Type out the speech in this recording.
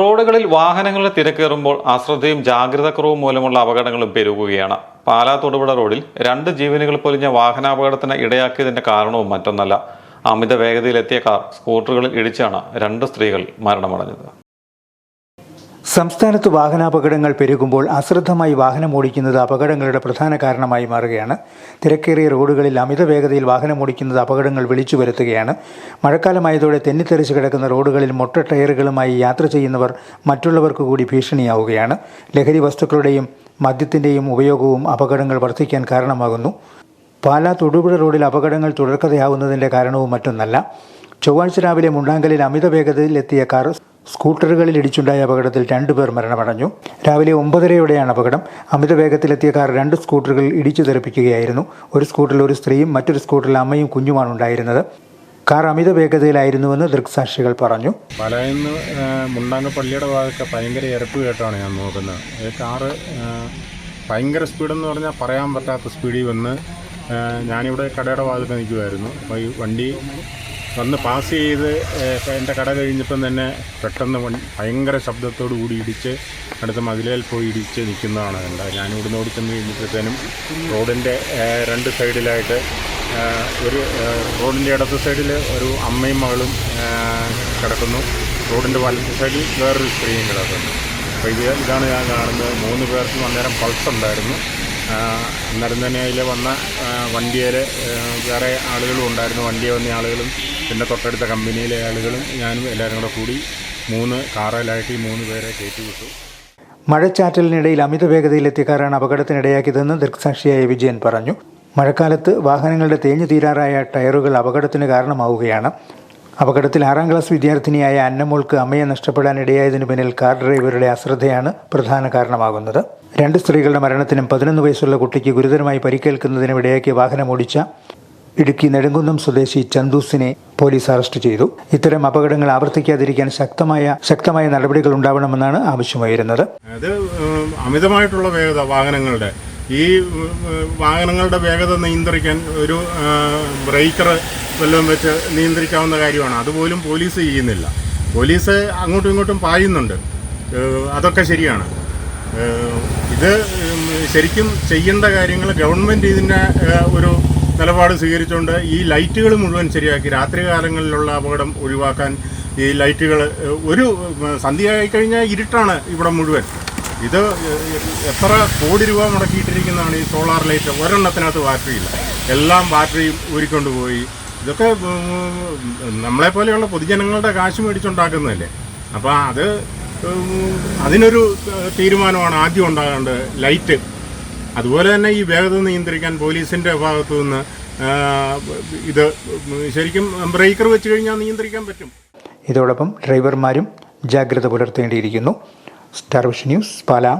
റോഡുകളിൽ വാഹനങ്ങൾ തിരക്കേറുമ്പോൾ അശ്രദ്ധയും ജാഗ്രതക്കുറവും മൂലമുള്ള അപകടങ്ങളും പെരുകുകയാണ്. പാലാ തൊടുപുഴ റോഡിൽ രണ്ട് ജീവനുകൾ പൊലിഞ്ഞ വാഹനാപകടത്തിന് ഇടയാക്കിയതിന്റെ കാരണവും മറ്റൊന്നല്ല. അമിത വേഗതയിലെത്തിയ കാർ സ്കൂട്ടറുകളിൽ ഇടിച്ചാണ് രണ്ട് സ്ത്രീകൾ മരണമടഞ്ഞത്. സംസ്ഥാനത്ത് വാഹനാപകടങ്ങൾ പെരുകുമ്പോൾ അശ്രദ്ധമായി വാഹനം ഓടിക്കുന്നത് അപകടങ്ങളുടെ പ്രധാന കാരണമായി മാറുകയാണ്. തിരക്കേറിയ റോഡുകളിൽ അമിത വേഗതയിൽ വാഹനം ഓടിക്കുന്നത് അപകടങ്ങൾ വിളിച്ചു വരുത്തുകയാണ്. മഴക്കാലമായതോടെ തെന്നിത്തെറിച്ച് കിടക്കുന്ന റോഡുകളിൽ മൊട്ട ടയറുകളുമായി യാത്ര ചെയ്യുന്നവർ മറ്റുള്ളവർക്ക് കൂടി ഭീഷണിയാവുകയാണ്. ലഹരി വസ്തുക്കളുടെയും മദ്യത്തിന്റെയും ഉപയോഗവും അപകടങ്ങൾ വർദ്ധിക്കാൻ കാരണമാകുന്നു. പാലാ തൊടുപുഴ റോഡിൽ അപകടങ്ങൾ തുടർക്കഥയാവുന്നതിന്റെ കാരണവും മറ്റൊന്നല്ല. ചൊവ്വാഴ്ച രാവിലെ മുണ്ടാങ്കലിൽ അമിത വേഗതയിലെത്തിയ കാർ സ്കൂട്ടറുകളിൽ ഇടിച്ചുണ്ടായ അപകടത്തിൽ രണ്ടുപേർ മരണമടഞ്ഞു. രാവിലെ ഒമ്പതരയോടെയാണ് അപകടം. അമിത വേഗത്തിലെത്തിയ കാർ രണ്ട് സ്കൂട്ടറുകൾ ഇടിച്ചു തെറിപ്പിക്കുകയായിരുന്നു. ഒരു സ്കൂട്ടറിൽ ഒരു സ്ത്രീയും മറ്റൊരു സ്കൂട്ടറിൽ അമ്മയും കുഞ്ഞുമാണ് ഉണ്ടായിരുന്നത്. കാർ അമിത വേഗതയിലായിരുന്നുവെന്ന് ദൃക്സാക്ഷികൾ പറഞ്ഞു. പലയിന്ന് മുണ്ടാങ്ക പള്ളിയുടെ ഭാഗത്തൊക്കെ ഭയങ്കര ഇരപ്പ് കേട്ടാണ് ഞാൻ നോക്കുന്നത്. കാറ് ഭയങ്കര സ്പീഡെന്ന് പറഞ്ഞാൽ പറയാൻ പറ്റാത്ത സ്പീഡിൽ വന്ന് ഞാനിവിടെ കടയുടെ ഭാഗത്ത് നിൽക്കുമായിരുന്നു അപ്പോൾ ഈ വണ്ടി വന്ന് പാസ് ചെയ്ത് എന്റെ കട കഴിഞ്ഞപ്പം തന്നെ പെട്ടെന്ന് ഭയങ്കര ശബ്ദത്തോടു കൂടി ഇടിച്ച് അടുത്ത മതിലേൽ പോയി ഇടിച്ച് നിൽക്കുന്നതാണ് കണ്ടത്. ഞാൻ ഇവിടുന്ന് ഓടിച്ചെന്ന് കഴിഞ്ഞപ്പോഴത്തേനും റോഡിന്റെ രണ്ട് സൈഡിലായിട്ട് ഒരു റോഡിന്റെ ഇടത്ത് സൈഡിൽ ഒരു അമ്മയും മകളും കിടക്കുന്നു. റോഡിന്റെ വലത്ത് സൈഡിൽ വേറൊരു സ്ത്രീയും കിടക്കുന്നു. അപ്പോൾ ഇത് ഇതാണ് ഞാൻ കാണുന്നത്. മൂന്ന് പേർക്ക് അന്നേരം പൾസ് ഉണ്ടായിരുന്നു. അന്നേരം തന്നെ അതിൽ വന്ന വണ്ടിയിൽ വേറെ ആളുകളും ഉണ്ടായിരുന്നു. വണ്ടിയെ വന്ന ആളുകളും പിന്നെ തൊട്ടടുത്ത കമ്പനിയിലെ ആളുകളും ഞാനും എല്ലാവരും കൂടെ കൂടി മൂന്ന് കാറിലായിട്ട് ഈ മൂന്ന് പേരെ കയറ്റി വിട്ടു. മഴച്ചാറ്റലിനിടയിൽ അമിത വേഗതയിലെത്തിയ കാറാണ് അപകടത്തിനിടയാക്കിയതെന്ന് ദൃക്സാക്ഷിയായ വിജയൻ പറഞ്ഞു. മഴക്കാലത്ത് വാഹനങ്ങളുടെ തേഞ്ഞു തീരാറായ ടയറുകൾ അപകടത്തിന് കാരണമാവുകയാണ്. അപകടത്തിൽ ആറാം ക്ലാസ് വിദ്യാർത്ഥിനിയായ അന്നമോൾക്ക് അമ്മയെ നഷ്ടപ്പെടാനിടയായതിനു പിന്നിൽ കാർ ഡ്രൈവറുടെ അശ്രദ്ധയാണ് പ്രധാന കാരണമാകുന്നത്. രണ്ട് സ്ത്രീകളുടെ മരണത്തിനും പതിനൊന്ന് വയസ്സുള്ള കുട്ടിക്ക് ഗുരുതരമായി പരിക്കേൽക്കുന്നതിനും ഇടയാക്കിയ വാഹനം ഓടിച്ച ഇടുക്കി നെടുങ്കുന്നം സ്വദേശി ചന്ദൂസിനെ പോലീസ് അറസ്റ്റ് ചെയ്തു. ഇത്തരം അപകടങ്ങൾ ആവർത്തിക്കാതിരിക്കാൻ ശക്തമായ ശക്തമായ നടപടികൾ ഉണ്ടാവണമെന്നാണ് ആവശ്യമായിരുന്നത്. അത് അമിതമായിട്ടുള്ള വേഗത വാഹനങ്ങളുടെ ഈ വാഹനങ്ങളുടെ വേഗത നിയന്ത്രിക്കാൻ ഒരു ബ്രേക്കർ വല്ലതും വെച്ച് നിയന്ത്രിക്കാവുന്ന കാര്യമാണ്. അതുപോലും പോലീസ് ചെയ്യുന്നില്ല. പോലീസ് അങ്ങോട്ടും ഇങ്ങോട്ടും പായുന്നുണ്ട്. അതൊക്കെ ശരിയാണ്. ഇത് ശരിക്കും ചെയ്യേണ്ട കാര്യങ്ങൾ ഗവൺമെന്റ് ഇതിന്റെ ഒരു നിലപാട് സ്വീകരിച്ചുകൊണ്ട് ഈ ലൈറ്റുകൾ മുഴുവൻ ശരിയാക്കി രാത്രി കാലങ്ങളിലുള്ള അപകടം ഒഴിവാക്കാൻ ഈ ലൈറ്റുകൾ ഒരു സന്ധ്യയായി കഴിഞ്ഞാൽ ഇരുട്ടാണ് ഇവിടെ മുഴുവൻ. ഇത് എത്ര കോടി രൂപ മുടക്കിയിട്ടിരിക്കുന്നതാണ് ഈ സോളാർ ലൈറ്റ്. ഒരെണ്ണത്തിനകത്ത് ബാറ്ററി ഇല്ല എല്ലാം ബാറ്ററിയും ഊരിക്കൊണ്ടുപോയി. ഇതൊക്കെ നമ്മളെപ്പോലെയുള്ള നമ്മളെ പോലെയുള്ള പൊതുജനങ്ങളുടെ കാശ് മേടിച്ചുണ്ടാക്കുന്നതല്ലേ? അപ്പോൾ അത് അതിനൊരു തീരുമാനമാണ് ആദ്യം ഉണ്ടാകേണ്ടത് ലൈറ്റ്. അതുപോലെ തന്നെ ഈ വേഗത നിയന്ത്രിക്കാൻ പോലീസിന്റെ ഭാഗത്തു നിന്ന് ഇത് ശരിക്കും ബ്രേക്കർ വെച്ച് കഴിഞ്ഞാൽ നിയന്ത്രിക്കാൻ പറ്റും. ഇതോടൊപ്പം ഡ്രൈവർമാരും ജാഗ്രത പുലർത്തേണ്ടിയിരിക്കുന്നു. Star news Pala.